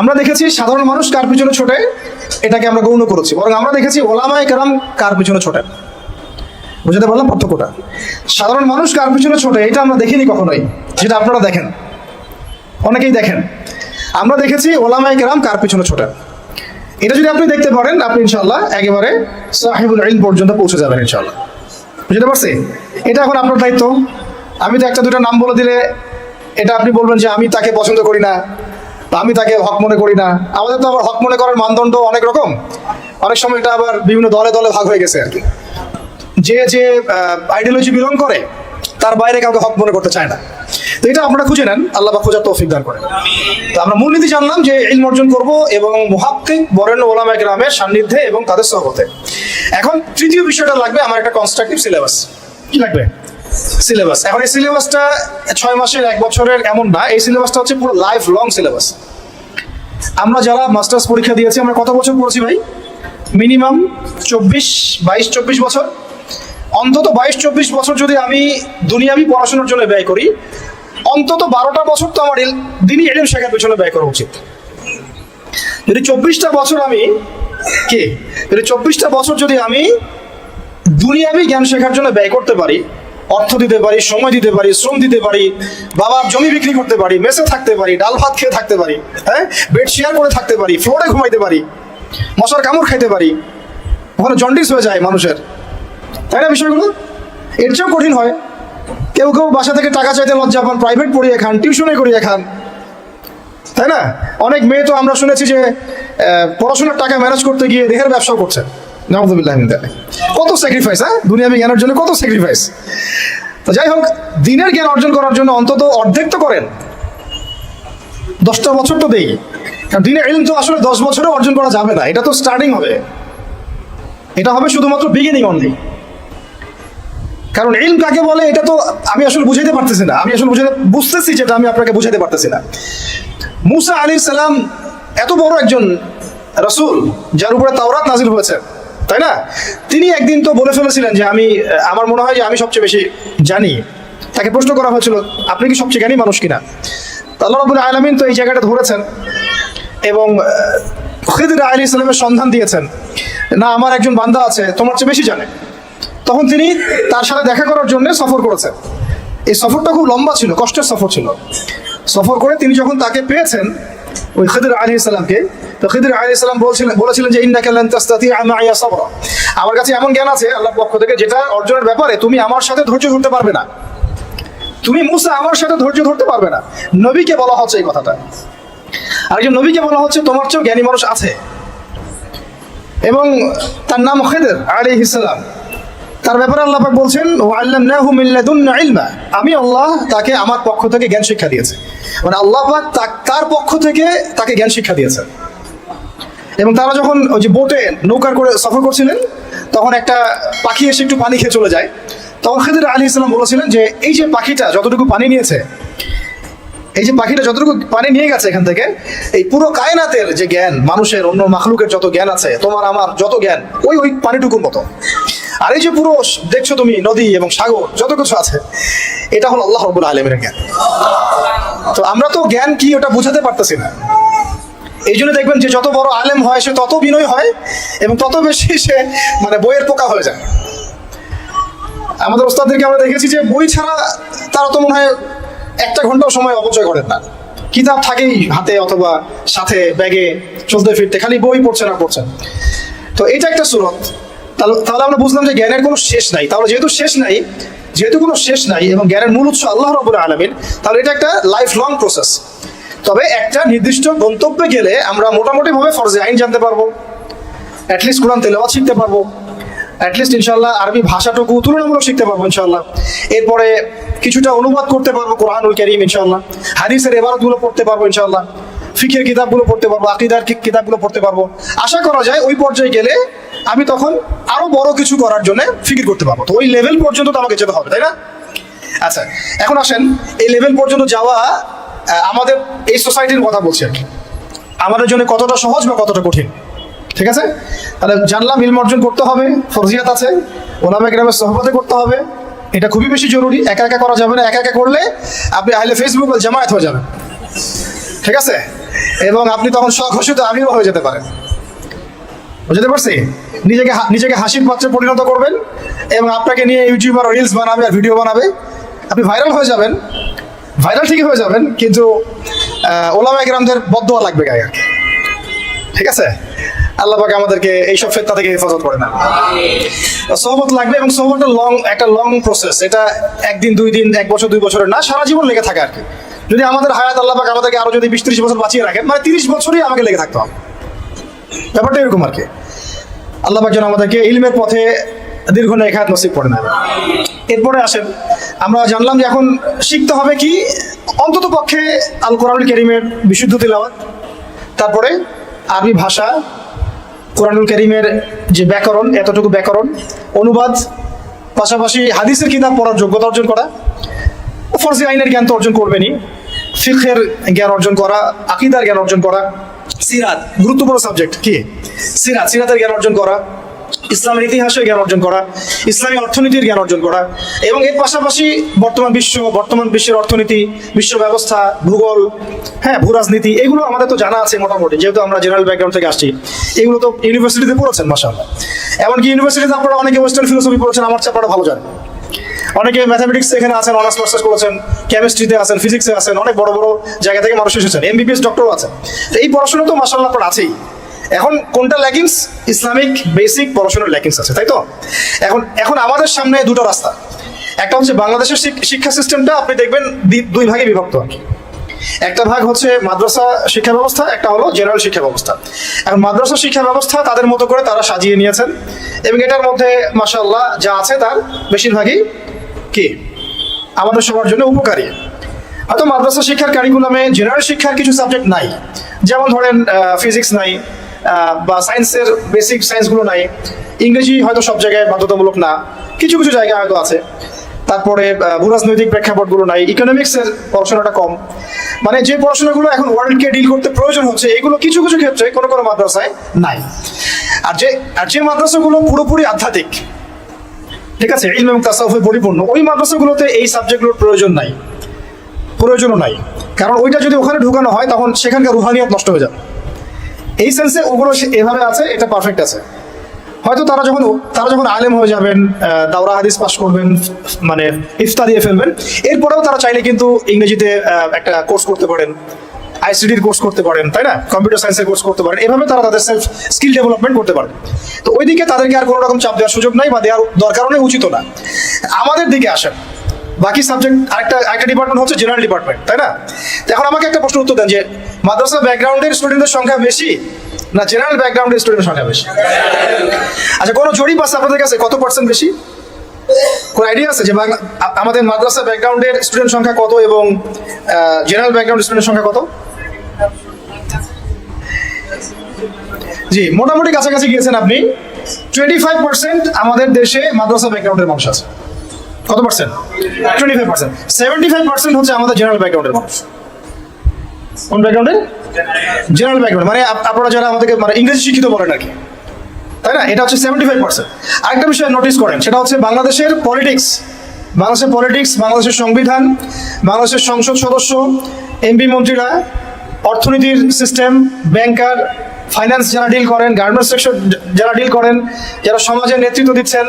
আমরা দেখেছি সাধারণ মানুষ কার পিছনে ছোটে? এটাকে আমরা গৌণ করেছি। বরং আমরা দেখেছি ওলামায় কেরাম কার পিছনে ছোটে? বুঝতে পারলাম পার্থক্যটা? সাধারণ মানুষ কার পিছনে ছোটে, এটা আমরা দেখিনি কখনোই। যেটা আপনারা দেখেন। অনেকেই দেখেন। আমরা দেখেছি ওলামায় কেরাম কার পিছনে ছোটে। এটা যদি আপনি দেখতে পারেন, আপনি ইনশাল্লাহ একেবারে সাহিবুল ইলম পর্যন্ত পৌঁছে যাবেন ইনশাল্লাহ বুঝতে পারছি? এটা এখন আপনার দায়িত্ব। আমি তো একটা দুটো নাম বলে দিলে এটা আপনি বলবেন যে আমি তাকে পছন্দ করি না। আমি তাকে হক মনে করি না। আমাদের তো আবার হক মনে করার মানদণ্ড অনেক রকম। অনেক সময় এটা আবার বিভিন্ন দলে দলে ভাগ হয়ে গেছে আর কি যে যে আইডিওলজি বিলং করে, তার বাইরে কাউকে হক মনে করতে চায় না। তো এটা আপনারা খুঁজে নেন, আল্লাহ বা খোঁজার তৌফিক দান করেন। তো আমরা মূলনীতি জানলাম যে ইলম অর্জন করব এবং মুহাক্কিক, বরেণ্য ওলামা গ্রামের সান্নিধ্যে এবং তাদের সহবতে। এখন তৃতীয় বিষয়টা লাগবে, আমার একটা কনস্ট্রাকটিভ সিলেবাস কি লাগবে? সিলেবাস এখন এই সিলেবাসটা ছয় মাসের এক বছরের এমন না, এই সিলেবাসটা হচ্ছে পুরো লাইফ লং সিলেবাস আমরা যারা মাস্টার্স পরীক্ষা দিয়েছি, আমরা কত বছর পড়েছি ভাই? মিনিমাম চব্বিশ, বাইশ, চব্বিশ বছর। অন্তত বাইশ, চব্বিশ বছর যদি আমি দুনিয়াবি পড়াশোনার জন্য ব্যয় করি, অন্তত বারোটা বছর তো আমার দিনই এলিম শেখার পেছনে ব্যয় করা উচিত। যদি চব্বিশটা বছর আমি কে? যদি চব্বিশটা বছর যদি আমি দুনিয়াবি জ্ঞান শেখার জন্য ব্যয় করতে পারি অর্থ দিতে পারি, সময় দিতে পারি, শ্রম দিতে পারি, বাবার জমি বিক্রি করতে পারি, মেসে থাকতে পারি, ডাল ভাত খেয়ে থাকতে পারি হ্যাঁ? বেড শেয়ার করে থাকতে পারি, ফ্লোরে ঘুমাইতে পারি, মশার কামড় খাইতে পারি। ওখানে জন্ডিস হয়ে যায় মানুষের। তাই না বিষয়গুলো? এর চেয়েও কঠিন হয়। কেউ কেউ বাসা থেকে টাকা চাইতে লজ্জা পান প্রাইভেট পড়িয়ে খান টিউশনে করিয়ে খান। তাই না? অনেক মেয়ে তো আমরা শুনেছি যে পড়াশোনার টাকা ম্যানেজ করতে গিয়ে দেহের ব্যবসা করছে। কত স্যাক্রিফাইস হ্যাঁ? দুনিয়াবি জ্ঞানের জন্য কত স্যাক্রিফাইস তো যাই হোক, দিনের জ্ঞান অর্জন করার জন্য অন্তত অর্ধেক তো করেন। দশটা বছর তো দেই। কারণ দিনের ইলম তো আসলে দশ বছরে অর্জন করা যাবে না, এটা তো স্টার্টিং হবে। এটা হবে শুধুমাত্র বিগিনিং অনলি কারণ ইলম কাকে বলে, এটা তো আমি আসলে বুঝাইতে পারতেছি না। আমি আসলে বুঝাতে বুঝতেছি যেটা আমি আপনাকে বুঝাইতে পারতেছি না। মুসা আলী সালাম এত বড় একজন রসুল, যার উপরে তাওরাত নাজিল হয়েছে। তাই না? তিনি একদিন তো বলে ফেলেছিলেন যে আমি, আমার মনে হয় যে আমি সবচেয়ে বেশি জানি। তাকে প্রশ্ন করা হয়েছিল, আপনি কি সবচেয়ে জ্ঞানী মানুষ কিনা? আল্লাহ রবুল আলমিন তো এই জায়গাটা ধরেছেন এবং খিদির আলী ইসলামের সন্ধান দিয়েছেন, না, আমার একজন বান্দা আছে, তোমার চেয়ে বেশি জানে। তখন তিনি তার সাথে দেখা করার জন্য সফর করেছেন। এই সফরটা খুব লম্বা ছিল, কষ্টের সফর ছিল। সফর করে তিনি যখন তাকে পেয়েছেন, ওই খিদির আলী ইসলামকে তো খিদির বলছিলেন বলেছিলেন যে, ইন্নাকা লান তাস্তাতিআ মাইয়া সাবরা। আমার কাছে এমন জ্ঞান আছে আল্লাহর পক্ষ থেকে, যেটা অর্জনের ব্যাপারে তুমি আমার সাথে ধৈর্য ধরতে পারবে না। তুমি মুসা আমার সাথে ধৈর্য ধরতে পারবে না। নবীকে বলা হচ্ছে এই কথাটা। আরেকজন নবীকে বলা হচ্ছে, তোমার চেয়েও জ্ঞানী মানুষ আছে। এবং তার নাম খেদের আলী ইসলাম তার ব্যাপারে আল্লাহ পাক বলছেন ইলমা। আমি আল্লাহ তাকে আমার পক্ষ থেকে জ্ঞান শিক্ষা দিয়েছে। মানে আল্লাহ পাক তার পক্ষ থেকে তাকে জ্ঞান শিক্ষা দিয়েছে এবং তারা যখন ওই যে বোটে নৌকার করে সফর করছিলেন, তখন একটা পাখি এসে একটু পানি খেয়ে চলে যায়। তখন খেদির আলী ইসলাম বলেছিলেন যে, এই যে পাখিটা যতটুকু পানি নিয়েছে, এই যে পাখিটা যতটুকু পানি নিয়ে গেছে এখান থেকে, এই পুরো কায়নাতের যে জ্ঞান, মানুষের, অন্য মাখলুকের যত জ্ঞান আছে, তোমার আমার যত জ্ঞান, ওই ওই পানিটুকুর মতো। আর এই যে পুরো দেখছ তুমি নদী এবং সাগর, যত কিছু আছে, এটা হলো আল্লাহ রবুল আলমের জ্ঞান। তো আমরা তো জ্ঞান কি ওটা বুঝাতে পারতেছি না। এই জন্য দেখবেন যে যত বড় আলেম হয়, সে তত বিনয় হয় এবং তত বেশি সে মানে বইয়ের পোকা হয়ে যায়। আমাদের ওস্তাদদেরকে আমরা দেখেছি যে বই ছাড়া তারা তো মনে হয় একটা ঘন্টাও সময় অপচয় করেন না। কিতাব থাকেই হাতে অথবা সাথে, ব্যাগে, চলতে ফিরতে, খালি বই পড়ছে না পড়ছে তো এটা একটা সুরত। তাহলে আমরা বুঝলাম যে জ্ঞানের কোনো শেষ নাই। তাহলে যেহেতু শেষ নাই, যেহেতু কোনো শেষ নাই এবং জ্ঞানের মূল উৎস আল্লাহ রবুল আলমিন, তাহলে এটা একটা লাইফ লং প্রসেস তবে একটা নির্দিষ্ট গন্তব্যে গেলে আমরা মোটামুটিভাবে ফরজে আইন জানতে পারব। অ্যাটলিস্ট কোরআন তেলাওয়াত শিখতে পারব। অ্যাটলিস্ট ইনশাল্লাহ আরবি ভাষাটুকু তুলনামূলক শিখতে পারব ইনশাল্লাহ এরপরে কিছুটা অনুবাদ করতে পারব কোরআনুল করিম ইনশাল্লাহ হাদিসের এবারতগুলো পড়তে পারব ইনশাল্লাহ ফিকের কিতাবগুলো পড়তে পারব, আকিদার কিতাবগুলো পড়তে পারব। আশা করা যায় ওই পর্যায়ে গেলে আমি তখন আরও বড় কিছু করার জন্য ফিকির করতে পারব। তো ওই লেভেল পর্যন্ত তো আমাকে যেতে হবে, তাই না? আচ্ছা এখন আসেন, এই লেভেল পর্যন্ত যাওয়া আমাদের এই সোসাইটির কথা বলছি আর কি আমাদের জন্য কতটা সহজ বা কতটা কঠিন? ঠিক আছে? তাহলে জানলাম, ইলম অর্জন করতে হবে, ফরজিয়াত আছে, ওলামা গ্রামের সহবতে করতে হবে। এটা খুবই বেশি জরুরি, একা একা করা যাবে না, একা একা করলে আপনি আইলে ফেসবুক জামায়াত হয়ে যাবেন। ঠিক আছে? এবং আপনি তখন স্বঘোষিত আমিও হয়ে যেতে পারেন। বুঝতে পারছি? নিজেকে নিজেকে হাসির পাত্রে পরিণত করবেন এবং আপনাকে নিয়ে ইউটিউবার রিলস বানাবে আর ভিডিও বানাবে। আপনি ভাইরাল হয়ে যাবেন। ভাইরাল ঠিকই হয়ে যাবেন, কিন্তু ওলামা একরামদের বদোয়া লাগবে গায়ে। ঠিক আছে? আল্লাহ পাক আমাদেরকে এইসব ফেতনা থেকে হেফাজত করে না সহবত লাগবে এবং সহবতটা লং একটা লং প্রসেস এটা একদিন, দুই দিন, এক বছর, দুই বছরের না, সারা জীবন লেগে থাকে আর কি। যদি আমাদের হায়াত আল্লাহ আমাদেরকে আরও যদি বিশ ত্রিশ বছর বাঁচিয়ে রাখেন মানে তিরিশ বছরই আমাকে লেগে থাকতে হবে। ব্যাপারটা এরকম আর কি। আল্লাহ যেন আমাদেরকে ইলমের পথে দীর্ঘ নেখাত নসিব পড়ে নেন। এরপরে আসেন, আমরা জানলাম যে এখন শিখতে হবে কি? অন্তত পক্ষে আল কোরআনুল কেরিমের বিশুদ্ধ তিলাওয়াত, তারপরে আরবি ভাষা, কোরআনুল করিমের যে ব্যাকরণ, এতটুকু ব্যাকরণ, অনুবাদ, পাশাপাশি হাদিসের কিতাব পড়ার যোগ্যতা অর্জন করা, ফরজি আইনের জ্ঞান তো অর্জন করবেনই ফিখের জ্ঞান অর্জন করা, আকিদার জ্ঞান অর্জন করা, সিরাত, গুরুত্বপূর্ণ সাবজেক্ট, কি? সিরাত, সিরাতের জ্ঞান অর্জন করা ইসলামের ইতিহাসের জ্ঞান অর্জন করা, ইসলামী অর্থনীতির জ্ঞান অর্জন করা এবং এর পাশাপাশি বর্তমান বিশ্ব, বর্তমান বিশ্বের অর্থনীতি, বিশ্ব ব্যবস্থা, ভূগোল হ্যাঁ ভূ রাজনীতি, এগুলো আমাদের তো জানা আছে মোটামুটি, যেহেতু আমরা জেনারেল ব্যাকগ্রাউন্ড থেকে আসছি, এগুলো তো ইউনিভার্সিটিতে পড়েছেন মাসাল্লাহ এমনকি ইউনিভার্সিটিতে আপনারা অনেকে ওয়েস্টার্ন ফিলোসফি পড়েছেন, আমার চেয়ে ভালো জানেন অনেকে ম্যাথামেটিক্স এখানে আছেন অনার্স মাস্টার্স করেছেন কেমিস্ট্রিতে আছেন ফিজিক্সে আছেন, অনেক বড় বড় জায়গা থেকে মানুষ এসেছেন এমবিবিএস ডক্টরও আছেন। তো এই পড়াশোনা তো মাসাল্লাহ আপনার আছেই। এখন কোনটা ল্যাকিংস ইসলামিক বেসিক পড়াশোনার ল্যাকিংস আছে, তাই তো? এখন এখন আমাদের সামনে দুটো রাস্তা। একটা হচ্ছে বাংলাদেশের শিক্ষা সিস্টেমটা আপনি দেখবেন দুই ভাগে বিভক্ত আর কি। একটা ভাগ হচ্ছে মাদ্রাসা শিক্ষা ব্যবস্থা, একটা হলো জেনারেল শিক্ষা ব্যবস্থা। এখন মাদ্রাসা শিক্ষা ব্যবস্থা তাদের মতো করে তারা সাজিয়ে নিয়েছেন। এবং এটার মধ্যে মাসাল্লাহ যা আছে তার বেশিরভাগই কি? আমাদের সবার জন্য উপকারী। হয়তো মাদ্রাসা শিক্ষার কারিকুলামে জেনারেল শিক্ষার কিছু সাবজেক্ট নাই। যেমন ধরেন ফিজিক্স নাই বা সায়েন্সের বেসিক সায়েন্সগুলো নাই। ইংরেজি হয়তো সব জায়গায় বাধ্যতামূলক না। কিছু কিছু জায়গায় হয়তো আছে। তারপরে ভূরাজনৈতিক প্রেক্ষাপটগুলো নাই। ইকোনমিক্সের পড়াশোনাটা কম। মানে যে পড়াশোনাগুলো এখন ওয়ার্ল্ডকে ডিল করতে প্রয়োজন হচ্ছে, এগুলো কিছু কিছু ক্ষেত্রে কোনো কোনো মাদ্রাসায় নাই। আর যে আর যে মাদ্রাসাগুলো পুরোপুরি আধ্যাত্মিক, ঠিক আছে, ইলম এবং তাসাউফে পরিপূর্ণ, ওই মাদ্রাসাগুলোতে এই সাবজেক্টগুলোর প্রয়োজন নাই। প্রয়োজনও নাই। কারণ ওইটা যদি ওখানে ঢুকানো হয়, তখন সেখানকার রুহানিয়াত নষ্ট হয়ে যাবে। এই সেন্সে ওগুলো এভাবে আছে, এটা পারফেক্ট আছে। হয়তো তারা যখন তারা যখন আলেম হয়ে যাবেন দাওরা হাদিস পাস করবেন মানে ইফতা দিয়ে ফেলবেন, এরপরেও তারা চাইলে কিন্তু ইংরেজিতে একটা কোর্স করতে পারেন আইসিডির কোর্স করতে পারেন, তাই না? কম্পিউটার সায়েন্সের কোর্স করতে পারেন, এভাবে তারা তাদের সেলফ স্কিল ডেভেলপমেন্ট করতে পারেন। তো ওইদিকে তাদেরকে আর কোনো রকম চাপ দেওয়ার সুযোগ নাই বা দেওয়ার দরকারও নেই উচিত না। আমাদের দিকে আসেন। বাকি সাবজেক্ট আরেকটা আরেকটা ডিপার্টমেন্ট হচ্ছে জেনারেল ডিপার্টমেন্ট তাই না? এখন আমাকে একটা প্রশ্ন উত্তর দেন যে, মাদ্রাসা ব্যাকগ্রাউন্ডের স্টুডেন্টের সংখ্যা বেশি না জেনারেল ব্যাকগ্রাউন্ডের স্টুডেন্টের সংখ্যা বেশি? আচ্ছা কোনো জরিপ আছে আপনাদের কাছে? কত পার্সেন্ট বেশি? কোনো আইডিয়া আছে যে আমাদের মাদ্রাসা ব্যাকগ্রাউন্ডের স্টুডেন্ট সংখ্যা কত এবং জেনারেল ব্যাকগ্রাউন্ড স্টুডেন্ট সংখ্যা কত? জি, মোটামুটি কাছাকাছি গিয়েছেন আপনি। টোয়েন্টি ফাইভ পার্সেন্ট আমাদের দেশে মাদ্রাসা ব্যাকগ্রাউন্ডের মানুষ আছে। কত percent twenty five percent seventy five percent হচ্ছে আমাদের জেনারেল ব্যাকগ্রাউন্ডের মানুষ। কোন ব্যাকগ্রাউন্ডের জেনারেল ব্যাকগ্রাউন্ড মানে আপনারা যারা আমাদেরকে মানে ইংরেজি শিক্ষিত বলেন আর কি। তাই না? এটা হচ্ছে সেভেন্টি ফাইভ পার্সেন্ট আরেকটা বিষয় নোটিস করেন, সেটা হচ্ছে বাংলাদেশের পলিটিক্স বাংলাদেশের পলিটিক্স বাংলাদেশের সংবিধান, বাংলাদেশের সংসদ সদস্য এমপি মন্ত্রীরা, অর্থনীতির সিস্টেম ব্যাংকার ফাইন্যান্স যারা ডিল করেন গার্মেন্টস সেক্টর যারা ডিল করেন, যারা সমাজের নেতৃত্ব দিচ্ছেন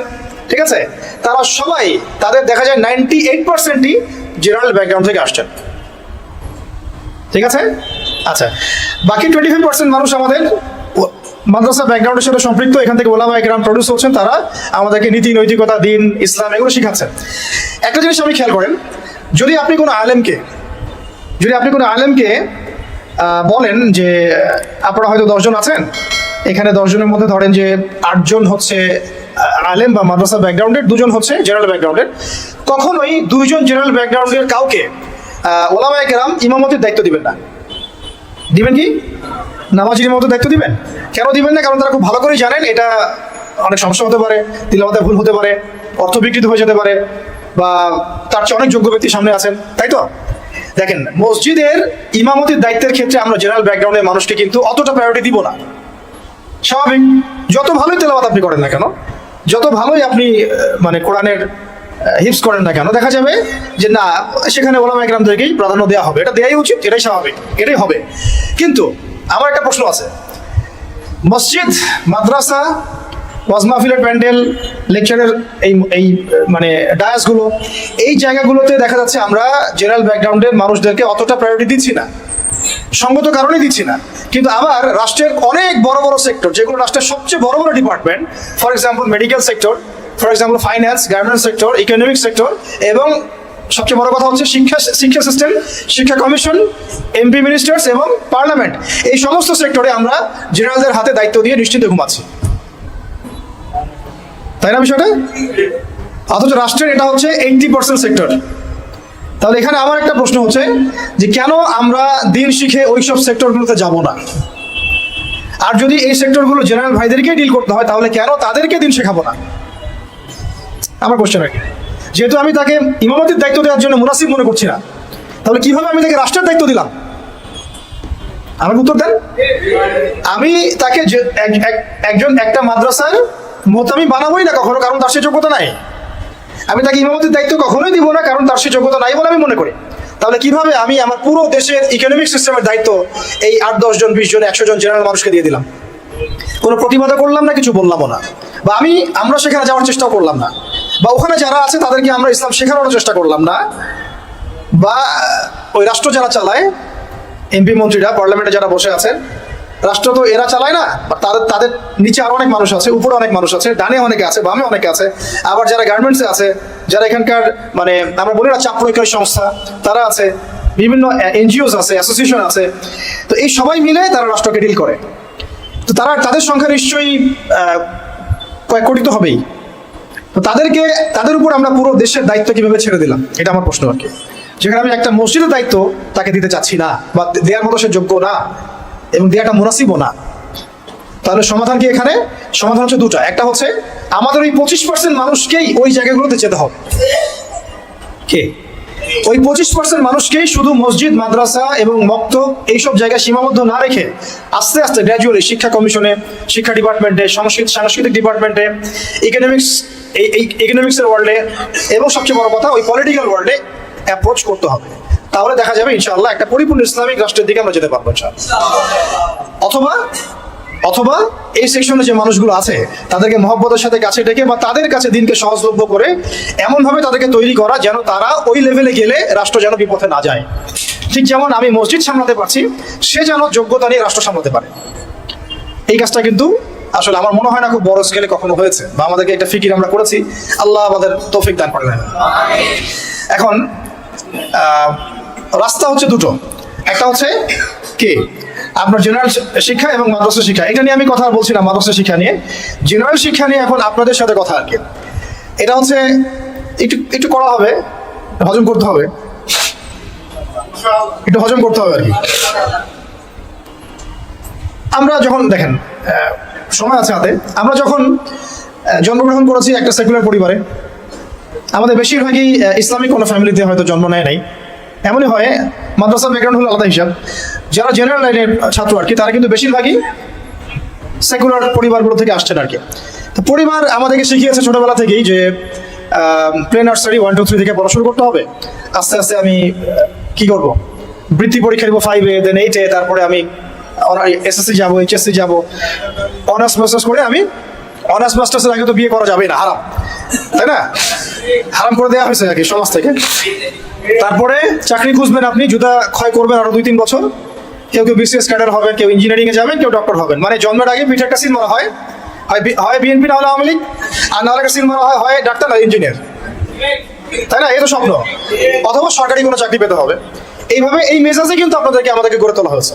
ঠিক আছে? তারা সবাই তাদের দেখা যায় নাইনটি এইট পার্সেন্টই জেনারেল ব্যাকগ্রাউন্ড থেকে আসছেন। ঠিক আছে? আচ্ছা বাকি টোয়েন্টি ফাইভ পার্সেন্ট মানুষ আমাদের মাদ্রাসা ব্যাকগ্রাউন্ডের সাথে সম্পৃক্ত, এখান থেকে ওলামা একরাম প্রডিউস হচ্ছেন, তারা আমাদেরকে নীতি, নৈতিকতা, দিন, ইসলাম এগুলো শিখাচ্ছেন। একটা জিনিস আপনি খেয়াল করেন, যদি আপনি কোনো আলেমকে, যদি আপনি কোনো আলেমকে বলেন যে, আপনারা হয়তো দশজন আছেন, এখানে দশজনের মধ্যে ধরেন যে আটজন হচ্ছে আলেম বা মাদ্রাসা ব্যাকগ্রাউন্ডের দুজন হচ্ছে জেনারেল ব্যাকগ্রাউন্ডের কখনোই দুইজন জেনারেল ব্যাকগ্রাউন্ডের কাউকে ওলামায় কেরাম ইমামতির দায়িত্ব দিবেন না। দিবেন কি? নামাজির মতো দায়িত্ব দিবেন? কেন দিবেন না? কারণ তারা খুব ভালো করেই জানেন, এটা অনেক সমস্যা হতে পারে তিলাবাতে ভুল হতে পারে, অর্থ বিকৃত হয়ে যেতে পারে, বা তার চেয়ে অনেক যোগ্য ব্যক্তি সামনে আছেন, তাই তো? দেখেন, মসজিদের ইমামতির দায়িত্বের ক্ষেত্রে আমরা জেনারেল ব্যাকগ্রাউন্ডের মানুষকে কিন্তু অতটা প্রায়োরিটি দিব না। স্বাভাবিক, যত ভালোই তেলাওয়াত আপনি করেন না কেন যত ভালোই আপনি মানে কোরআনের হিপস করেন না কেন, দেখা যাবে যে না, সেখানে ওলামা একরামদেরকেই প্রাধান্য দেওয়া হবে। এটা দেওয়াই উচিত, এটাই স্বাভাবিক, এটাই হবে। কিন্তু আমার একটা প্রশ্ন আছে। মসজিদ, মাদ্রাসা, ওয়াজ মাহফিলের প্যান্ডেল, লেকচারের এই এই মানে ডায়াসগুলো, এই জায়গাগুলোতে দেখা যাচ্ছে আমরা জেনারেল ব্যাকগ্রাউন্ডের মানুষদেরকে অতটা প্রায়োরিটি দিচ্ছি না। সঙ্গত কারণে দিচ্ছি না। কিন্তু আবার রাষ্ট্রের অনেক বড় বড় সেক্টর যেগুলো রাষ্ট্রের সবচেয়ে বড় বড় department for example medical sector for example finance garment sector economic sector এবং সবচেয়ে বড় কথা হচ্ছে শিক্ষা শিক্ষা সিস্টেম শিক্ষা কমিশন এমপি মিনিস্টার্স এবং পার্লামেন্ট এই সমস্ত সেক্টরে আমরা জেনারেলদের হাতে দায়িত্ব দিয়ে নিশ্চিন্তে ঘুমাচ্ছি। তাই না বিষয়টা? অথচ রাষ্ট্রের এটা হচ্ছে এইটটি পার্সেন্ট সেক্টর তাহলে এখানে আমার একটা প্রশ্ন হচ্ছে যে কেন আমরা দিন শিখে ওই ওইসব সেক্টরগুলোতে যাব না? আর যদি এই সেক্টরগুলো জেনারেল ভাইদেরকে ডিল করতে হয়, তাহলে কেন তাদেরকে দিন শেখাবো না? আমার কোশ্চেন আর যেহেতু আমি তাকে ইমামতির দায়িত্ব দেওয়ার জন্য মুনাসিব মনে করছি না, তাহলে কীভাবে আমি তাকে রাষ্ট্রের দায়িত্ব দিলাম? আমার উত্তর দেন। আমি তাকে একজন একটা মাদ্রাসার মত আমি বানাবোই না কখনো, কারণ তার সে যোগ্যতা নাই। আমি তাকে ইমামতির দায়িত্ব কখনোই দিব না, কারণ তার সে যোগ্যতা নাই বলে আমি মনে করি। তাহলে কীভাবে আমি আমার পুরো দেশের ইকোনমিক সিস্টেমের দায়িত্ব এই আট, দশ জন, বিশ জন, একশো জন জেনারেল মানুষকে দিয়ে দিলাম? কোনো প্রতিবাদও করলাম না, কিছু বললামও না। বা আমি, আমরা সেখানে যাওয়ার চেষ্টাও করলাম না। বা ওখানে যারা আছে তাদেরকে আমরা ইসলাম শেখানোর চেষ্টা করলাম না। বা ওই রাষ্ট্র যারা চালায় এমপি মন্ত্রীরা পার্লামেন্টে যারা বসে আছেন রাষ্ট্র তো এরা চালায় না তাদের তাদের নিচে আরও অনেক মানুষ আছে, উপরে অনেক মানুষ আছে, ডানে অনেকে আছে, বামে অনেকে আছে, আবার যারা গার্মেন্টসে আছে, যারা এখানকার মানে আমরা বলি না চাপ সংস্থা, তারা আছে, বিভিন্ন এনজিওস আছে, অ্যাসোসিয়েশন আছে, তো এই সবাই মিলে তারা রাষ্ট্রকে ডিল করে। তো তারা, তাদের সংখ্যা নিশ্চয়ই কয়েক কোটি তো হবেই। তো তাদেরকে, তাদের উপর আমরা পুরো দেশের দায়িত্ব কীভাবে ছেড়ে দিলাম, এটা আমার প্রশ্ন আর কি। যেখানে আমি একটা মসজিদের দায়িত্ব তাকে দিতে চাচ্ছি না, বা দেওয়ার মতো সে যোগ্য না। এবং দেওয়াটা মুনাসিবও না। তাহলে সমাধান কি এখানে? সমাধান হচ্ছে দুটা। একটা হচ্ছে আমাদের ওই পঁচিশ পার্সেন্ট মানুষকেই ওই জায়গাগুলোতে যেতে হবে। কে? ওই পঁচিশ পার্সেন্ট মানুষকেই শুধু মসজিদ মাদ্রাসা এবং মক্তব এইসব জায়গায় সীমাবদ্ধ না রেখে আস্তে আস্তে গ্র্যাজুয়ালি শিক্ষা কমিশনে শিক্ষা ডিপার্টমেন্টে সংস্কৃত সাংস্কৃতিক ডিপার্টমেন্টে ইকোনমিক্স এই এই ইকোনমিক্সের ওয়ার্ল্ডে এবং সবচেয়ে বড় কথা ওই পলিটিক্যাল ওয়ার্ল্ডে অ্যাপ্রোচ করতে হবে। তাহলে দেখা যাবে ইনশাআল্লাহ একটা পরিপূর্ণ ইসলামিক রাষ্ট্রের দিকে আমরা যেতে পারব অথবা অথবা এই সেকশনে যে মানুষগুলো আছে, তাদেরকে মহব্বতের সাথে কাছে ডেকে বা তাদের কাছে দিনকে সহজলভ্য করে এমনভাবে তাদেরকে তৈরি করা যেন তারা ওই লেভেলে গেলে রাষ্ট্র যেন বিপথে না যায়। ঠিক যেমন আমি মসজিদ সামলাতে পারছি, সে যেন যোগ্যতা নিয়ে রাষ্ট্র সামলাতে পারে। এই কাজটা কিন্তু আসলে আমার মনে হয় না খুব বড় স্কেলে কখনো হয়েছে বা আমাদেরকে একটা ফিকির আমরা করেছি। আল্লাহ আমাদের তৌফিক দান করেন। এখন রাস্তা হচ্ছে দুটো। একটা হচ্ছে কে? আপনার জেনারেল শিক্ষা এবং মাদ্রাসা শিক্ষা। এটা নিয়ে আমি কথা বলছি না, মাদ্রাসা শিক্ষা নিয়ে। জেনারেল শিক্ষা নিয়ে এখন আপনাদের সাথে কথা আর কি। এটা হচ্ছে, একটু একটু করা হবে হজম করতে হবে। একটু হজম করতে হবে আর কি। আমরা যখন, দেখেন সময় আছে হাতে। আমরা যখন জন্মগ্রহণ করেছি একটা সেকুলার পরিবারে, আমাদের বেশিরভাগই ইসলামিক কোনো ফ্যামিলিতে হয়তো জন্ম নেয় নাই। এমনই হয় মাদ্রাসা ব্যাকগ্রাউন্ড হলো আলাদা হিসাব। যারা জেনারেল লাইনের ছাত্র আর কি, তারা কিন্তু বেশিরভাগই সেকুলার পরিবারগুলো থেকে আসছেন আর কি। তো পরিবার আমাদেরকে শিখিয়েছে ছোটবেলা থেকেই যে play nursery one two three থেকে পড়াশোনা করতে হবে। আস্তে আস্তে আমি কি করব? বৃত্তি পরীক্ষা দিব ফাইভে দেন এইটে তারপরে আমি এসএসসি যাব এইচএসসি যাব। অনার্স মাস্টার্স করে আমি অনার্স মাস্টার্সের আগে তো বিয়ে করা যাবে না, হারাম। তাই না? হারাম করে দেওয়া হয়েছে আর কি সমাজ থেকে? তারপরে চাকরি খুঁজবেন আপনি জুতা ক্ষয় করবেন আরও দুই তিন বছর। কেউ কেউ বিসিএস ক্যাডার হবেন, কেউ ইঞ্জিনিয়ারিং এ যাবেন, কেউ ডক্টর হবেন। মানে জন্মের আগে পিঠে একটা মারা হয়। হয় বিএনপি না হলে আওয়ামী লীগ। আর না হলে একটা সিল মারা হয় হয় ডাক্তার না ইঞ্জিনিয়ার তাই না? এই তো স্বপ্ন। অথবা সরকারি কোনো চাকরি পেতে হবে। এইভাবে এই মেজাজে কিন্তু আপনাদেরকে আমাদেরকে গড়ে তোলা হয়েছে।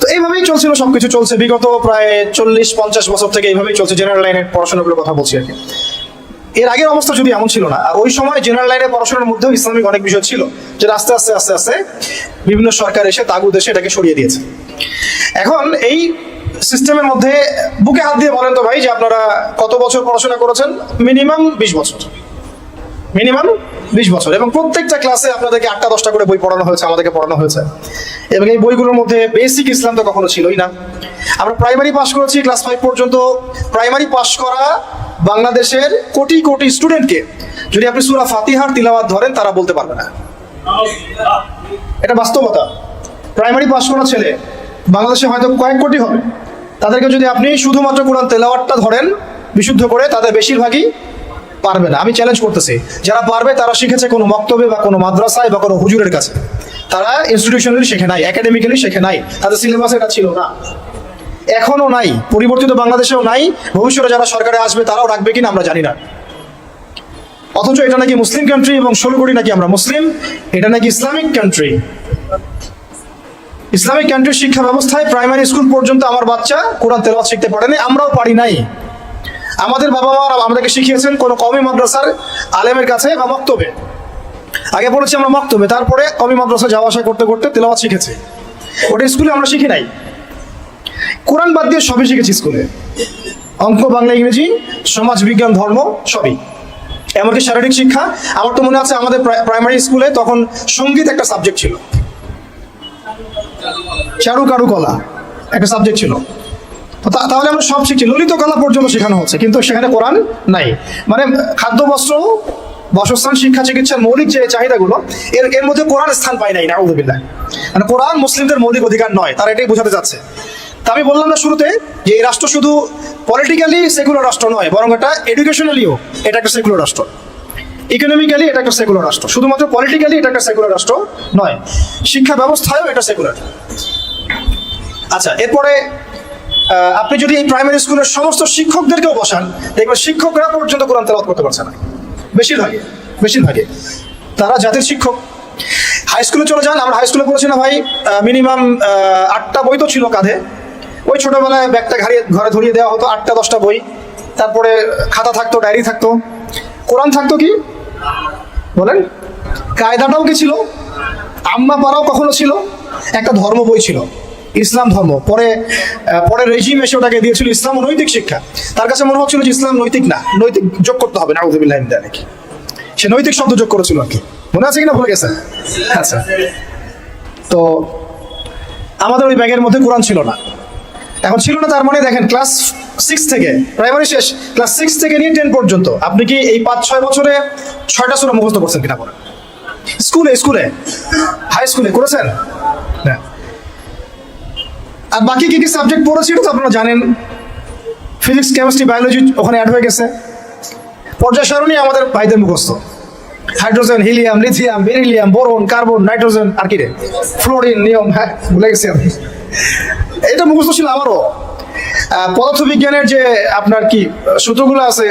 তো এইভাবেই চলছিল সবকিছু। চলছে বিগত প্রায় চল্লিশ পঞ্চাশ বছর থেকে এইভাবেই চলছে। জেনারেল লাইনের পড়াশোনাগুলোর কথা বলছি আর কি। এর আগের অবস্থা যদি এমন ছিল না ওই সময় জেনারেল লাইনে পড়াশোনার মধ্যেও ইসলামিক অনেক বিষয় ছিল যেটা আস্তে আস্তে আস্তে আস্তে বিভিন্ন সরকার এসে তাগুদ এসে এটাকে সরিয়ে দিয়েছে। এখন এই সিস্টেমের মধ্যে বুকে হাত দিয়ে বলেন তো ভাই যে আপনারা কত বছর পড়াশোনা করেছেন? মিনিমাম বিশ বছর। মিনিমাম বিশ বছর। এবং প্রত্যেকটা ক্লাসে আপনাদেরকে আটটা, দশটা করে বই পড়ানো হয়েছে, আমাদেরকে পড়ানো হয়েছে। এবং এই বইগুলোর মধ্যে বেসিক ইসলাম তো কখনো ছিলই না। আমরা প্রাইমারি পাস করেছি ক্লাস ফাইভ পর্যন্ত। প্রাইমারি পাস করা বাংলাদেশের কোটি কোটি স্টুডেন্টকে যদি আপনি সুরা ফাতিহার তিলাওয়াত ধরেন, তারা বলতে পারবে না। এটা বাস্তবতা। প্রাইমারি পাস করা ছেলে বাংলাদেশে হয়তো কয়েক কোটি হবে। তাদেরকে যদি আপনি শুধুমাত্র কোরআন তেলাওয়াতটা ধরেন, বিশুদ্ধ করে তাদের বেশিরভাগই পারবে না। আমি চ্যালেঞ্জ করতেছি। যারা পারবে, তারা শিখেছে কোনো মক্তবে বা কোনো মাদ্রাসায় বা কোনো হুজুরের কাছে। তারা ইনস্টিটিউশনালি শেখে নাই একাডেমিক্যালি শেখে নাই। তাদের সিলেবাসে এটা ছিল না। এখনও নাই, পরিবর্তিত বাংলাদেশেও নাই, ভবিষ্যতে যারা সরকারে আসবে তারাও রাখবে কিনা আমরা জানি না। অথচ এটা নাকি মুসলিম কান্ট্রি এবং ষোলো কোটি নাকি আমরা মুসলিম, এটা নাকি ইসলামিক কান্ট্রি ইসলামিক কান্ট্রির শিক্ষা ব্যবস্থায় প্রাইমারি স্কুল পর্যন্ত আমার বাচ্চা কোরআন তেলাওয়াত শিখতে পারেনি আমরাও পারি নাই। আমাদের বাবা মা আমাদেরকে শিখিয়েছেন কোনো কমি মাদ্রাসার আলেমের কাছে বা মক্তবে। আগে পড়েছি আমরা মক্তবে, তারপরে কমি মাদ্রাসা যাওয়া আসা করতে করতে তেলাওয়াত শিখেছে। ওটা স্কুলে আমরা শিখি নাই। কোরআন বাদ দিয়ে সবই শিখেছি স্কুলে। অঙ্ক, বাংলা, ইংরেজি, সমাজ, বিজ্ঞান, ধর্ম, সবই। এমনকি শারীরিক শিক্ষা, আমার তো মনে আছে আমাদের প্রাইমারি স্কুলে তখন সংগীত একটা সাবজেক্ট ছিল। চারু কারু কলা একটা সাবজেক্ট ছিল। তাহলে আমরা সব শিখছি। ললিত কলা পর্যন্ত শেখানো হচ্ছে, কিন্তু সেখানে কোরআন নাই। মানে খাদ্য, বস্ত্র, বাসস্থান, শিক্ষা চিকিৎসার মৌলিক যে চাহিদাগুলো, এর এর মধ্যে কোরআন স্থান পায় নাই নাউদুবিল্লাহ মানে কোরআন মুসলিমদের মৌলিক অধিকার নয়, তারা এটাই বোঝাতে যাচ্ছে। তা আমি বললাম না শুরুতে যে এই রাষ্ট্র শুধু পলিটিক্যালি সেকুলার রাষ্ট্র নয়, বরং এটা এডুকেশনালিও এটা একটা সেকুলার রাষ্ট্র। ইকোনমিক্যালি এটা একটা সেকুলার রাষ্ট্র। শুধুমাত্র পলিটিক্যালি এটা একটা সেকুলার রাষ্ট্র নয়, শিক্ষা ব্যবস্থায়ও এটা সেকুলার আচ্ছা এরপরে আপনি যদি এই প্রাইমারি স্কুলের সমস্ত শিক্ষকদেরকেও বসান, দেখবেন শিক্ষকরা পর্যন্ত কোরআন তেলাওয়াত করতে পারছে না। বেশিরভাগে বেশিরভাগে তারা জাতির শিক্ষক। হাই স্কুলে চলে যান, আমরা হাই স্কুলে পড়েছি না ভাই মিনিমাম আটটা বই তো ছিল কাঁধে। ওই ছোটবেলায় ব্যাগটা ঘাড়ি ঘরে ধরিয়ে দেওয়া হতো, আটটা, দশটা বই। তারপরে খাতা থাকতো, ডায়েরি থাকতো। কোরআন থাকতো কি? বলেন। কায়দাটাও কি ছিল? আম্মা পাড়াও কখনো ছিল? একটা ধর্ম বই ছিল, ইসলাম ধর্ম। পরে পরে রেজিম এসে ওটাকে দিয়েছিল ইসলাম ও নৈতিক শিক্ষা। তার কাছে মনে হচ্ছিল যে ইসলাম নৈতিক না, নৈতিক যোগ করতে হবে না আউজুবিল্লাহ নাকি সে নৈতিক শব্দ যোগ করেছিল আর কি। মনে আছে কিনা? ভুলে গেছে? আচ্ছা। তো, আমাদের ওই ব্যাগের মধ্যে কোরআন ছিল না। এখন ছিল না তার মানে দেখেন ক্লাস সিক্স থেকে প্রাইমারি শেষ ক্লাস সিক্স থেকে নিয়ে টেন পর্যন্ত। আপনি কি এই পাঁচ, ছয় বছরে ছয়টা সুরা মুখস্থ করছেন কিনা বলেন? স্কুলে স্কুলে। হাই স্কুলে করেছেন? আর বাকি কি কি সাবজেক্ট পড়েছি তো আপনারা জানেন? ফিজিক্স কেমিস্ট্রি বায়োলজি ওখানে অ্যাড হয়ে গেছে। পর্যায় সারণী আমাদের ভাইদের মুখস্থ। Hydrogen, helium, lithium, beryllium, boron, carbon, nitrogen, আর কি রে? ফ্লোরিন, নিয়ম হ্যাঁ ভুলে গেছি আমি। এটা মুখস্থ ছিল আমারও। পদার্থবিজ্ঞানের যে আপনার কি সূত্রগুলো আছে,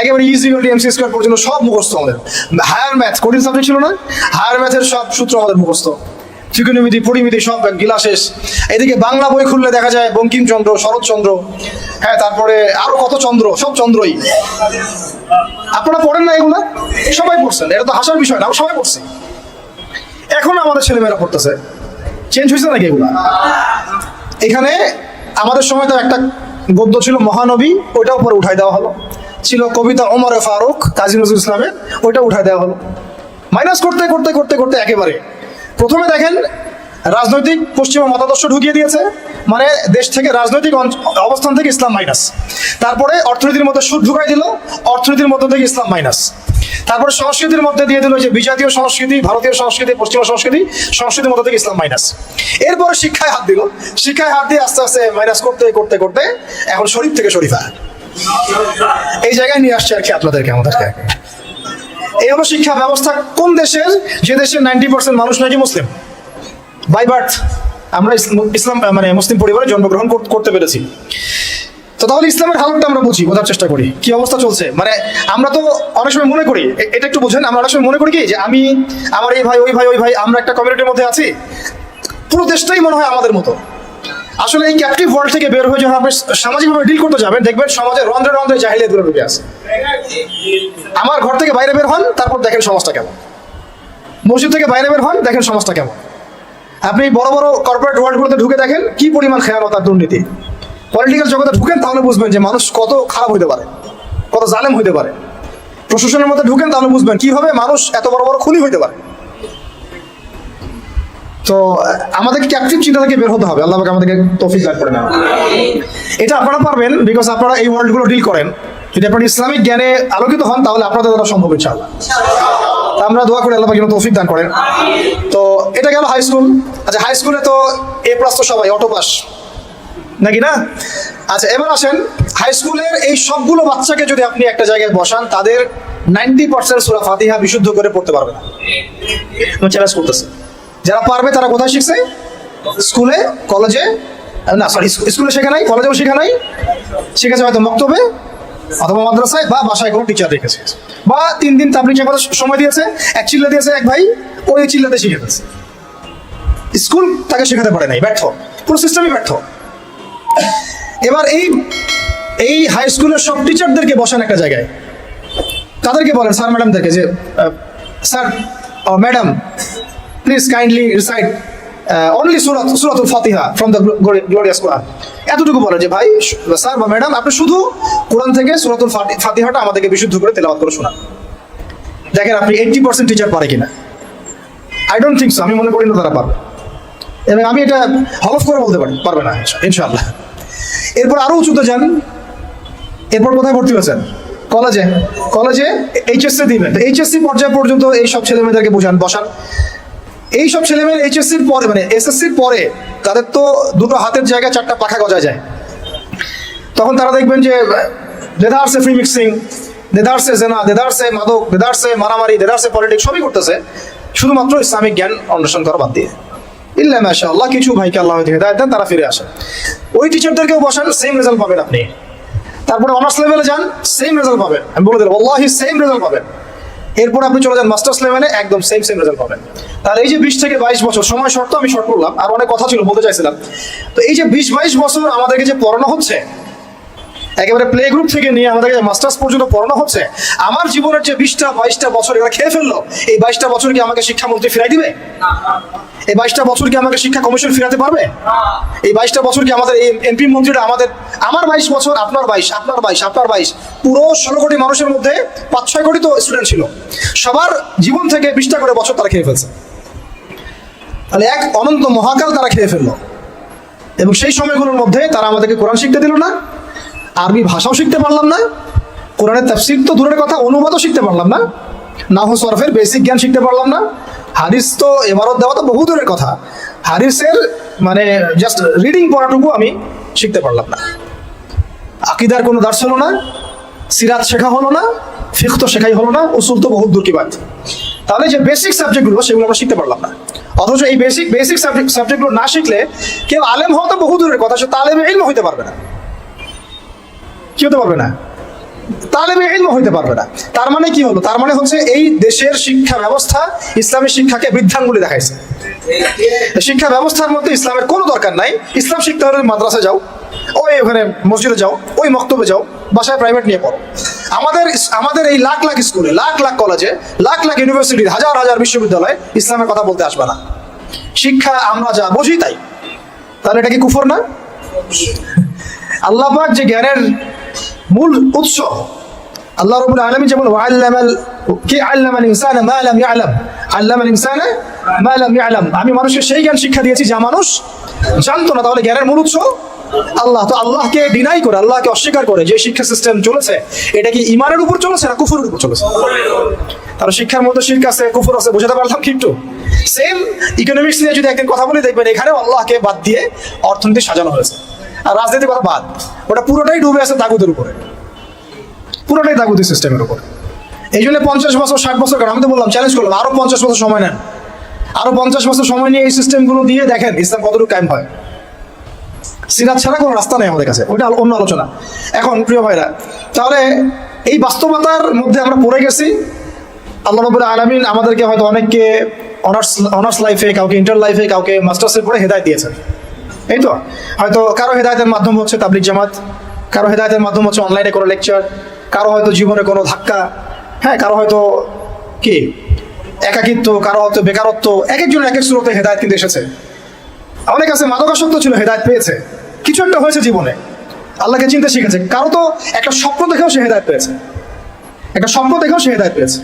একেবারে ইজি ইউনিট এমসি স্কোয়ার পর্যন্ত সব মুখস্থ আমাদের। হায়ার ম্যাথ কঠিন সাবজেক্ট ছিল না? হায়ার ম্যাথের সব সূত্র আমাদের মুখস্থ। ত্রিকোণমিতি, পরিমিতি সব গিলা শেষ এদিকে বাংলা বই খুললে দেখা যায় বঙ্কিমচন্দ্র, শরৎচন্দ্র হ্যাঁ তারপরে আরও কত চন্দ্র, সব চন্দ্রই। আপনারা পড়েন না এগুলা? সবাই পড়ছেন, এটা তো হাসার বিষয় না সবাই পড়ছি। এখন আমাদের ছেলেমেয়েরা পড়তেছে। চেঞ্জ হয়েছে নাকি এগুলা? এখানে আমাদের সময় তো একটা গদ্য ছিল মহানবী, ওইটাও পরে উঠাই দেওয়া হলো। ছিল কবিতা ওমরে ফারুক, কাজী নজরুল ইসলামের ওইটা উঠাই দেওয়া হলো। মাইনাস করতে করতে করতে করতে একেবারে প্রথমে দেখেন, রাজনৈতিক পশ্চিমা মতাদর্শ ঢুকিয়ে দিয়েছে মানে দেশ থেকে রাজনৈতিক অবস্থান থেকে ইসলাম মাইনাস। তারপরে অর্থনীতির মধ্যে সুদ ঢুকাই দিল, অর্থনীতির মধ্যে থেকে ইসলাম মাইনাস। তারপরে সংস্কৃতির মধ্যে দিয়ে দিল যে বিজাতীয় সংস্কৃতি, ভারতীয় সংস্কৃতি, পশ্চিমা সংস্কৃতি, সংস্কৃতির মধ্যে থেকে ইসলাম মাইনাস। এরপরে শিক্ষায় হাত দিল। শিক্ষায় হাত দিয়ে আস্তে আস্তে মাইনাস করতে করতে করতে এখন শরীফ থেকে শরীফা। এই জায়গায় নিয়ে আসছে আর কি আপনাদেরকে, আমাদেরকে। এই শিক্ষা ব্যবস্থা কোন দেশের? যে দেশের নাইনটি পার্সেন্ট মানুষ নাকি মুসলিম। বাই বার্থ আমরা ইসলাম মানে মুসলিম পরিবারে জন্মগ্রহণ করতে পেরেছি। তো তাহলে ইসলামের হালতটা আমরা বুঝি, বোঝার চেষ্টা করি, কি অবস্থা চলছে? মানে আমরা তো অনেক সময় মনে করি এটা একটু বোঝেন, আমরা অনেক সময় মনে করি কি, যে আমি, আমার এই ভাই, ওই ভাই ওই ভাই, আমরা একটা কমিউনিটির মধ্যে আছি। পুরো দেশটাই মনে হয় আমাদের মতো। আসলে এই ক্যাপটিভ ওয়ার্ল্ড থেকে বের হয়ে যখন আপনি সামাজিকভাবে ডিল করতে যাবেন, দেখবেন সমাজে রন্ধ্রে রন্ধ্রে জাহিলিয়াতগুলো ঢুকে আছে। আমার ঘর থেকে বাইরে বের হন, তারপর দেখেন সমাজটা কেমন। মসজিদ থেকে বাইরে বের হন, দেখেন সমাজটা কেমন। আপনি বড় বড় কর্পোরেট ওয়ার্ল্ডগুলোতে ঢুকে দেখেন, কি পরিমাণ খেয়ানত আর দুর্নীতি। পলিটিক্যাল জগতে ঢুকেন, তাহলে বুঝবেন যে মানুষ কত খারাপ হইতে পারে, কত জালেম হইতে পারে। প্রশাসনের মধ্যে ঢুকেন, তাহলে বুঝবেন কীভাবে মানুষ এত বড় বড় খুনি হইতে পারে। তো, আমাদেরকে ক্যাপটিভ চিন্তা থেকে বের হতে হবে? আল্লাহ আমাদেরকে তৌফিক দান করে না এটা আপনারা পারবেন বিকজ আপনারা এই ওয়ার্ল্ডগুলো ডিল করেন। যদি আপনার ইসলামিক জ্ঞানে আলোকিত হন, তাহলে আপনাদের দ্বারা সম্ভব ইনশাআল্লাহ। আমরা দোয়া করি আল্লাহ যেন তৌফিক দান করেন। তো, এটা গেল হাই স্কুল আচ্ছা হাই স্কুলে তো এ প্লাস তো সবাই অটো পাস নাকি না? আচ্ছা এবার আসেন হাই স্কুলের এই সবগুলো বাচ্চাকে যদি আপনি একটা জায়গায় বসান, তাদের নাইনটি পার্সেন্ট সুরা ফাতিহা বিশুদ্ধ করে পড়তে পারবে না। চ্যালেঞ্জ করতেছি। যারা পারবে তারা কোথায় শিখছে? স্কুলে, কলেজে, না সরি স্কুলে শেখা নাই, কলেজেও শেখা নাই। শিখেছে হয়তো মক্তবে অথবা মাদ্রাসায় বা বাসায় কোনো টিচার রেখেছে। বা তিন দিন তাবলিক জামাতে সময় দিয়েছে, এক চিল্লা দিয়েছে, এক ভাই ওই চিল্লাতে শিখে ফেলছে। স্কুল তাকে শেখাতে পারে নাই, ব্যর্থ। পুরো সিস্টেমই ব্যর্থ। এবার এই এই হাই স্কুলের সব টিচারদেরকে বসান একটা জায়গায়। তাদেরকে বলেন স্যার ম্যাডামদেরকে যে sir madam please kindly recite only Surat Suratul Fatiha from the glorious Quran এতটুকু বলে যে ভাই স্যার বা ম্যাডাম, আপনি শুধু কোরআন থেকে সুরাতুল ফাতি- ফাতিহাটা আমাদেরকে বিশুদ্ধ করে তেলাওয়াত করে শোনান। দেখেন আপনি এইটটি পার্সেন্ট টিচার পারে কিনা? আই ডোন্ট থিঙ্ক সো আমি মনে করি না তারা পারবে। এবং আমি এটা হলফ করে বলতে পারি, পারবে না, ইনশাআল্লাহ। এরপর আরও উঁচুতে যান। এরপর কোথায় ভর্তি হয়েছেন? কলেজে। কলেজে এইচএসসি দিবেন। এইচএসসি পর্যায় পর্যন্ত এই সব ছেলে মেয়েদেরকে বোঝান, বসান। এই সব ছেলে মেয়ে এইচএসসির পরে মানে এসএসসির পরে তাদের তো দুটো হাতের জায়গায় চারটা পাখা গজা যায়। তখন তারা দেখবেন যে দেদারসে ফ্রি মিক্সিং দেদারসে জেনা দেদারসে মাদক দেদারসে মারামারি দেদারসে পলিটিক্স সবই করতেছে। শুধুমাত্র ইসলামিক জ্ঞান অন্বেষণ করা বাদ দিয়ে। ইল্লা মাশা আল্লাহ কিছু ভাইকে আল্লাহ হেদায়ত দেন, তারা ফিরে আসে ওই টিচারদেরকেও বসান সেম রেজাল্ট পাবেন আপনি। তারপরে অনার্স লেভেলে যান সেম রেজাল্ট পাবেন। আমি বলে দিলাম আল্লাহি সেম রেজাল্ট পাবেন। এরপর আপনি চলে যান মাস্টার্স লেভেলে একদম সেম সেম রেজাল্ট পাবেন। তাহলে এই যে বিশ থেকে বাইশ বছর, সময় শর্ত আমি শর্ট করলাম, আর অনেক কথা ছিল, বলতে চাইছিলাম। তো এই যে বিশ বাইশ বছর আমাদেরকে যে পড়ানো হচ্ছে একেবারে প্লে গ্রুপ থেকে নিয়ে আমাদেরকে মাস্টার্স পর্যন্ত পড়ানো হচ্ছে। আমার জীবনের যে বিশটা, বাইশটা বছর এরা খেয়ে ফেলল, এই বাইশটা বছর কি আমাকে শিক্ষামন্ত্রী ফিরাই দিবে? এই বাইশটা বছর কি আমাকে শিক্ষা কমিশন ফিরাতে পারবে? এই বাইশটা বছর কি আমাদের এই এমপি মন্ত্রীরা আমাদের, আমার বাইশ বছর, আপনার বাইশ আপনার বাইশ আপনার বাইশ, পুরো ষোলো কোটি মানুষের মধ্যে পাঁচ ছয় কোটি তো স্টুডেন্ট ছিল। সবার জীবন থেকে বিশটা করে বছর তারা খেয়ে ফেলছে। তাহলে এক অনন্ত মহাকাল তারা খেয়ে ফেলল। এবং সেই সময়গুলোর মধ্যে তারা আমাদেরকে কোরআন শিখতে দিল না। আরবি ভাষাও শিখতে পারলাম না কোরআনের তাফসির তো দূরের কথা, অনুবাদও শিখতে পারলাম না নাহু সরফের বেসিক জ্ঞান শিখতে পারলাম না হারিস তো এবারত দেওয়া তো বহু দূরের কথা হারিসের মানে জাস্ট রিডিং পড়াটুকু আমি শিখতে পারলাম না। আকিদার কোনো দার্স হলো না, সিরাত শেখা হলো না ফিখ তো শেখাই হলো না, উসুল তো বহুত দূর কি বাদ তাহলে যে বেসিক সাবজেক্টগুলো সেগুলো আমরা শিখতে পারলাম না। অথচ এই বেসিক বেসিক সাবজেক্ট সাবজেক্টগুলো না শিখলে কেউ আলেম হওয়া তো বহু দূরের কথা, সে তালেবে ইলম হইতে পারবে না। কি হতে পারবে না? তালেবে হইতে পারবে না। তার মানে কি হলো? তার মানে হচ্ছে এই দেশের শিক্ষা ব্যবস্থা ইসলামী শিক্ষাকে বৃদ্ধাঙ্গুলি দেখাইছে। শিক্ষা ব্যবস্থার মধ্যে ইসলামের কোনো দরকার নাই। ইসলাম শিখতে হলে মাদ্রাসা যাও, ওই ওখানে মসজিদে যাও, ওই মক্তবে যাও, বাসায় প্রাইভেট নিয়ে পড়ো। আমাদের আমাদের এই লাখ লাখ স্কুলে, লাখ লাখ কলেজে লাখ লাখ ইউনিভার্সিটি হাজার হাজার বিশ্ববিদ্যালয়ে ইসলামের কথা বলতে আসবে না। শিক্ষা আমরা যা বুঝি তাই। তাহলে এটা কি কুফর না? আল্লাহ পাক যে জ্ঞানের মূল উৎস। আল্লাহ রবুল আলমী যেমন কি আল্লামাল ইনসান মা লাম ইয়ালাম? আল্লামাল ইনসান মা লাম ইয়ালাম। আমি মানুষকে সেই জ্ঞান শিক্ষা দিয়েছি যা মানুষ জানতো না। তাহলে জ্ঞানের মূল উৎস আল্লাহ। তো আল্লাহকে ডিনাই করে, আল্লাহকে অস্বীকার করে যে শিক্ষা সিস্টেম চলেছে, এটা কি ইমানের উপর চলেছে না কুফুরের উপর চলেছে? তাহলে শিক্ষার মধ্যে শির্ক আছে, কুফুর আছে, বোঝাতে পারলাম কি একটু? সেম ইকোনমিক্স নিয়ে যদি একদিন কথা বলে, দেখবেন এখানেও আল্লাহকে বাদ দিয়ে অর্থনীতি সাজানো হয়েছে। আর রাজনীতি কথা বাদ, ওটা পুরোটাই ডুবে আছে তাগুদের উপরে। পুরোটাই তাগুদি সিস্টেমের উপর। এই জন্য পঞ্চাশ বছর, ষাট বছর কারণ আমি তো বললাম চ্যালেঞ্জ করলাম, আরও পঞ্চাশ বছর সময় নেন। আরও পঞ্চাশ বছর সময় নিয়ে এই সিস্টেমগুলো দিয়ে দেখেন, ইসলাম কতটুকু কায়েম হয়। সিরাত ছাড়া কোনো রাস্তা নেই আমাদের কাছে, ওইটা অন্য আলোচনা। এখন, প্রিয় ভাইরা, তাহলে এই বাস্তবতার মধ্যে আমরা পড়ে গেছি। আল্লাহ রবুল আলমিন আমাদেরকে হয়তো অনেককে অনার্স অনার্স লাইফে কাউকে ইন্টার লাইফে কাউকে মাস্টার্সের পরে হেদায় দিয়েছেন। এই তো হয়তো কারও হেদায়তের মাধ্যম হচ্ছে তাবলিক জামাত, কারও হেদায়তের মাধ্যম হচ্ছে অনলাইনে কোনো লেকচার কারও হয়তো জীবনে কোনো ধাক্কা হ্যাঁ কারও হয়তো কি? একাকিত্ব, কারও হয়তো বেকারত্ব এক একজনের এক এক স্রোতে হেদায়ত কিন্তু এসেছে। অনেক আছে মাদকাসক্ত ছিল, হেদায়ত পেয়েছে। কিছু একটা হয়েছে জীবনে। আল্লাহকে চিন্তা শিখেছে। কারও তো একটা স্বপ্ন দেখেও সে হেদায়ত পেয়েছে। একটা স্বপ্ন দেখেও সে হেদায়ত পেয়েছে।